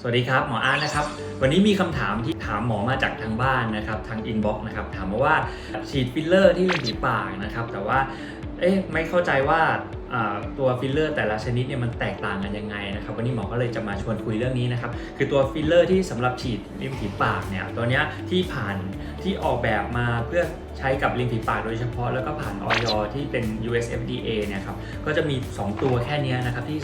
สวัสดีครับหมออาร์ตนะครับ วันนี้มีคำถามที่ถามหมอมาจากทางบ้านนะครับทางอินบ็อกซ์นะครับถามมาว่าฉีดฟิลเลอร์ที่ริมฝีปากนะครับแต่ว่าเอ๊ะไม่เข้าใจว่า ตัวฟิลเลอร์แต่ละชนิดเนี่ยมันแตกต่างกันยังไงนะครับวันนี้หมอก็เลยจะมาชวนคุยเรื่องนี้นะครับคือตัวฟิลเลอร์ที่สำหรับฉีดริมฝีปากเนี่ยตัวเนี้ยที่ผ่านที่ออกแบบมาเพื่อใช้กับริมฝีปากโดยเฉพาะแล้วก็ผ่านออยที่เป็น US FDA เนี่ยครับก็จะมี 2 ตัวแค่นี้นะครับที่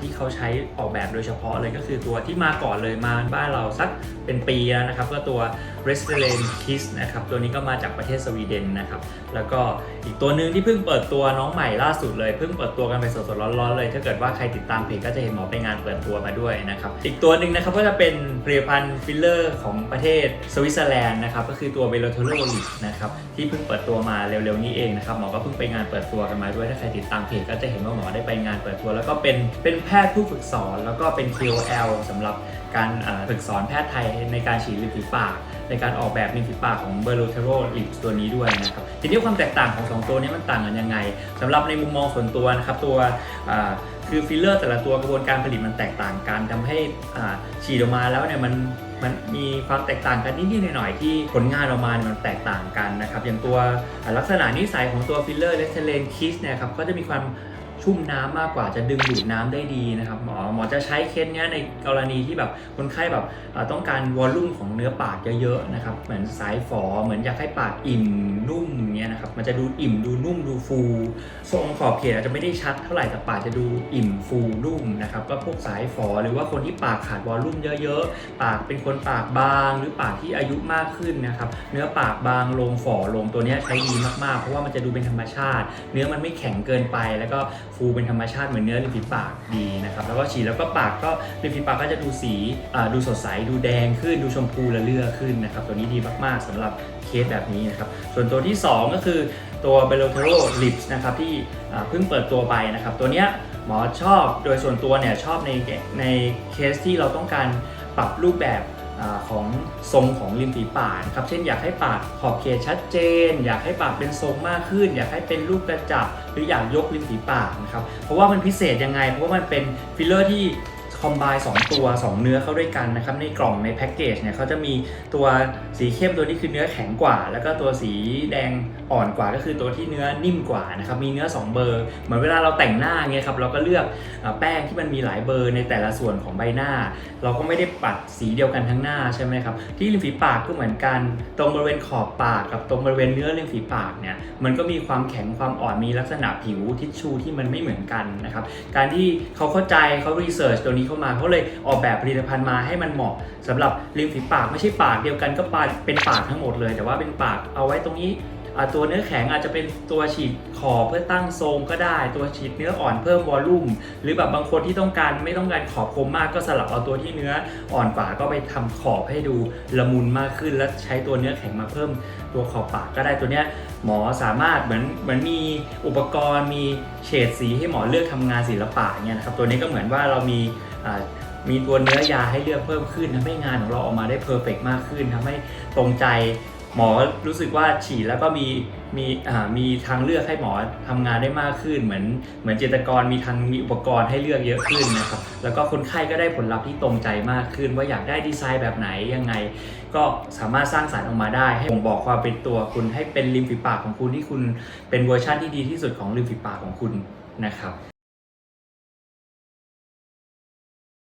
ที่เขาใช้ออกแบบโดยเฉพาะเลยก็คือตัวที่มาก่อนเลยมาบ้านเราสักเป็นปีแล้วนะครับก็ตัว r e s t l a n Kiss นะครับตัวนี้ก็มาจากประเทศสวีเดนนะครับแล้วก็อีกตัวหนึ่งที่เพิ่งเปิดตัวน้องใหม่ล่าสุดเลยเพิ่งเปิดตัวกันไปสดๆร้อนๆเลยถ้าเกิดว่าใครติดตามเพจก็จะเห็นหมอไปงานเปิดตัวมาด้วยนะครับอีกตัวหนึ่งนะครับก็จะเป็นผลิตภัณฑ์ฟิลเลอร์ของประเทศสวิตเซอร์แลนด์นะครับก็คือตัวเบลโทโรลิกนะครับที่เพิ่งเปิดตัวมาเร็วๆนี้เองนะครับหมอก็เพิ่งไปงานเปิดตัวกันมาด้วยถ้าใครติดตามเพจก็จะเห็นว่าหมอได้ไปงานเปิดตัว แล้วก็เป็นเป็นแพทย์ผู้ฝึกสอน แล้วก็เป็น KOL สำหรับการฝึกสอนแพทย์ไทยในการฉีดริมฝีปาก ในการออกแบบริมฝีปากของเบอร์โลเทโรลิปตัวนี้ด้วยนะครับทีนี้ความแตกต่างของสองตัวนี้มันต่างกันยังไงสำหรับในมุมมองส่วนตัวนะครับตัวคือฟิลเลอร์แต่ละตัวกระบวนการผลิตมันแตกต่างกันทำให้ฉีดออกมาแล้วเนี่ยมันมันมีความแตกต่างกันนิดๆหน่อยๆที่ผลงานออกมาเนี่ยมันแตกต่างกันนะครับอย่างตัวลักษณะนิสัยของตัวฟิลเลอร์เลสเทเลนคิสเนี่ยครับก็จะมีความ ชุ่มน้ำมากกว่าจะดึงดูดน้ำได้ดีนะครับหมอหมอจะใช้เคสเนี้ยในกรณีที่แบบคนไข้แบบต้องการวอลลุ่มของเนื้อปากเยอะๆนะครับเหมือนสายฝอเหมือนอยากให้ปากอิ่มนุ่มเงี้ยนะครับมันจะดูอิ่มดูนุ่มดูฟูทรงขอบเขตอาจจะไม่ได้ชัดเท่าไหร่แต่ปากจะดูอิ่มฟูนุ่มนะครับก็พวกสายฝอหรือว่าคนที่ปากขาดวอลลุ่มเยอะๆ ปากเป็นคนปากบางหรือปากที่อายุมากขึ้นนะครับเนื้อปากบางลงฝอลงตัวเนี้ยใช้ดีมากๆ เพราะว่ามันจะดูเป็นธรรมชาติ เนื้อมันไม่แข็งเกินไปแล้วก็ฟูเป็นธรรมชาติเหมือนเนื้อริมฝีปากดีนะครับแล้วก็ฉีดแล้วก็ปากก็ริมฝีปากก็จะดูสีดูสดใสดูแดงขึ้นดูชมพูละเลือขึ้นนะครับตัวนี้ดีมาก ๆสำหรับเคสแบบนี้นะครับส่วนตัวที่ 2 ก็คือตัว b e l o t e r o Lips นะครับที่เพิ่งเปิดตัวไปนะครับตัวเนี้ยหมอชอบโดยส่วนตัวเนี่ยชอบในในเคสที่เราต้องการปรับรูปแบบ ของทรงของริมฝีปากครับ เช่นอยากให้ปากขอบเขตชัดเจน อยากให้ปากเป็นทรงมากขึ้น อยากให้เป็นรูปกระจับ หรืออยากยกริมฝีปากนะครับ เพราะว่ามันพิเศษยังไง เพราะว่ามันเป็นฟิลเลอร์ที่ คอมไบสองตัว 2 เนื้อเข้าด้วยกันนะครับในกล่องในแพ็กเกจเนี่ยเขาจะมีตัวสีเข้มตัวนี้คือเนื้อแข็งกว่า แล้วก็ตัวสีแดงอ่อนกว่าก็คือตัวที่เนื้อนิ่มกว่านะครับมีเนื้อ 2 เบอร์ เหมือนเวลาเราแต่งหน้าเงี้ยครับเราก็เลือกแป้งที่มันมีหลายเบอร์ในแต่ละส่วนของใบหน้า เราก็ไม่ได้ปัดสีเดียวกันทั้งหน้าใช่ไหมครับที่ริมฝีปากก็เหมือนกันตรงบริเวณขอบปากกับตรงบริเวณเนื้อริมฝีปากเนี่ยมันก็มีความแข็งความอ่อนมีลักษณะผิวทิชชูที่มันไม่เหมือนกันนะครับการที่เขาเข้าใจเขารีเสิร์ชตัวนี้เข้ามาเขาเลยออกแบบผลิตภัณฑ์มาให้มันเหมาะสำหรับริมฝีปากไม่ใช่ปากเดียวกันก็ปากเป็นปากทั้งหมดเลย แต่ว่าเป็นปากเอาไว้ตรงนี้ตัวเนื้อแข็งอาจจะเป็นตัวฉีดขอบเพื่อตั้งทรงก็ได้ ตัวฉีดเนื้ออ่อนเพิ่มวอลลุ่ม หรือแบบบางคนที่ต้องการไม่ต้องการขอบคมมากก็สลับเอาตัวที่เนื้ออ่อนกว่าก็ไปทำขอบให้ดูละมุนมากขึ้น แล้วใช้ตัวเนื้อแข็งมาเพิ่มตัวขอบปากก็ได้ตัวเนี้ยหมอสามารถเหมือนเหมือนมีอุปกรณ์มีเฉดสีให้หมอเลือกทำงานศิลปะเนี่ยนะครับตัวนี้ก็เหมือนว่าเรามี มีตัวเนื้อยาให้เลือกเพิ่มขึ้นทำให้งานของเราออกมาได้เพอร์เฟกมากขึ้นทำให้ตรงใจหมอรู้สึกว่าฉีดแล้วก็มีมีมีทางเลือกให้หมอทำงานได้มากขึ้น เหมือนเหมือนจิตกรมีทางมีอุปกรณ์ให้เลือกเยอะขึ้นนะครับแล้วก็คนไข้ก็ได้ผลลัพธ์ที่ตรงใจมากขึ้น ว่าอยากได้ดีไซน์แบบไหนยังไง ก็สามารถสร้างสารรค์ออกมาได้ ให้บ่งบอกความเป็นตัวคุณให้เป็นริมฝีปากของคุณที่คุณเป็นเวอร์ชันที่ดีที่สุดของริมฝีปากของคุณนะครับ